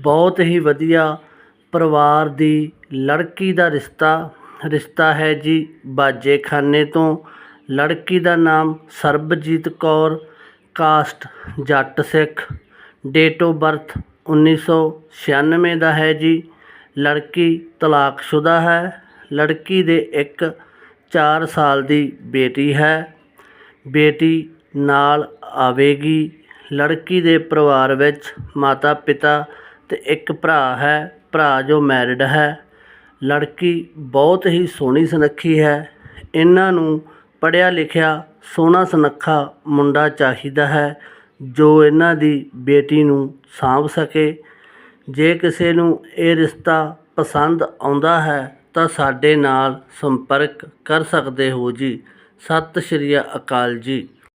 ਬਹੁਤ ਹੀ ਵਧੀਆ ਪਰਿਵਾਰ ਦੀ ਲੜਕੀ ਦਾ ਰਿਸ਼ਤਾ ਰਿਸ਼ਤਾ ਹੈ ਜੀ ਬਾਜੇਖਾਨੇ ਤੋਂ। ਲੜਕੀ ਦਾ ਨਾਮ Sarabjit Kaur, caste Jatt Sikh. Date of birth 1996 ਦਾ ਹੈ ਜੀ। ਲੜਕੀ ਤਲਾਕਸ਼ੁਦਾ ਹੈ। ਲੜਕੀ ਦੇ ਇੱਕ ਚਾਰ ਸਾਲ ਦੀ ਬੇਟੀ ਹੈ। ਬੇਟੀ ਨਾਲ ਆਵੇਗੀ। ਲੜਕੀ ਦੇ ਪਰਿਵਾਰ ਵਿੱਚ ਮਾਤਾ ਪਿਤਾ ਅਤੇ ਇੱਕ ਭਰਾ ਹੈ, ਭਰਾ ਜੋ ਮੈਰਿਡ ਹੈ। ਲੜਕੀ ਬਹੁਤ ਹੀ ਸੋਹਣੀ ਸੁਨੱਖੀ ਹੈ। ਇਹਨਾਂ ਨੂੰ ਪੜ੍ਹਿਆ ਲਿਖਿਆ ਸੋਹਣਾ ਸੁਨੱਖਾ ਮੁੰਡਾ ਚਾਹੀਦਾ ਹੈ, ਜੋ ਇਹਨਾਂ ਦੀ ਬੇਟੀ ਨੂੰ ਸਾਂਭ ਸਕੇ। ਜੇ ਕਿਸੇ ਨੂੰ ਇਹ ਰਿਸ਼ਤਾ ਪਸੰਦ ਆਉਂਦਾ ਹੈ, ਤਾਂ ਸਾਡੇ ਨਾਲ ਸੰਪਰਕ ਕਰ ਸਕਦੇ ਹੋ ਜੀ। ਸਤਿ ਸ਼੍ਰੀ ਅਕਾਲ ਜੀ।